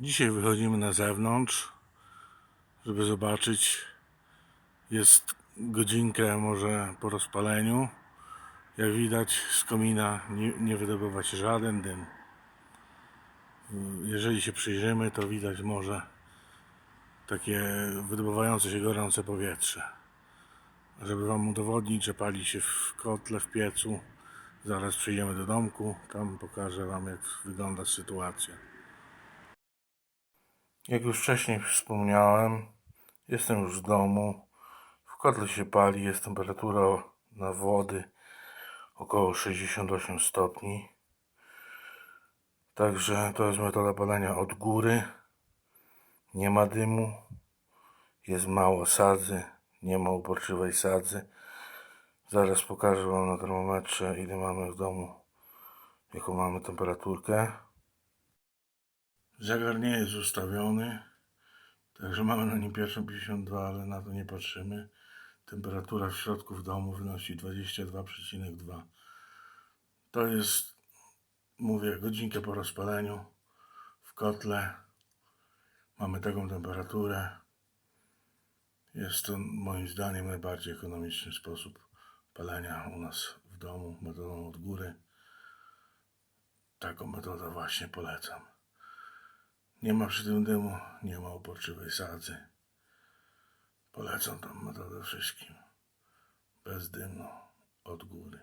Dzisiaj wychodzimy na zewnątrz, żeby zobaczyć. Jest godzinkę może po rozpaleniu. Jak widać z komina nie, nie wydobywa się żaden dym. Jeżeli się przyjrzymy, to widać może takie wydobywające się gorące powietrze. Żeby Wam udowodnić, że pali się w kotle, w piecu, zaraz przyjdziemy do domku, tam pokażę Wam jak wygląda sytuacja. Jak już wcześniej wspomniałem, jestem już w domu. W kotle się pali, jest temperatura na wody około 68 stopni. Także to jest metoda palenia od góry. Nie ma dymu, jest mało sadzy, nie ma uporczywej sadzy. Zaraz pokażę Wam na termometrze ile mamy w domu, jaką mamy temperaturkę. Zegar nie jest ustawiony, także mamy na nim pierwszą 52, ale na to nie patrzymy. Temperatura w środku w domu wynosi 22,2. To jest, mówię, godzinkę po rozpaleniu w kotle. Mamy taką temperaturę. Jest to moim zdaniem najbardziej ekonomiczny sposób palenia u nas w domu metodą od góry. Taką metodę właśnie polecam. Nie ma przy tym dymu, nie ma uporczywej sadzy. Polecam tą metodę wszystkim. Bez dymu, od góry.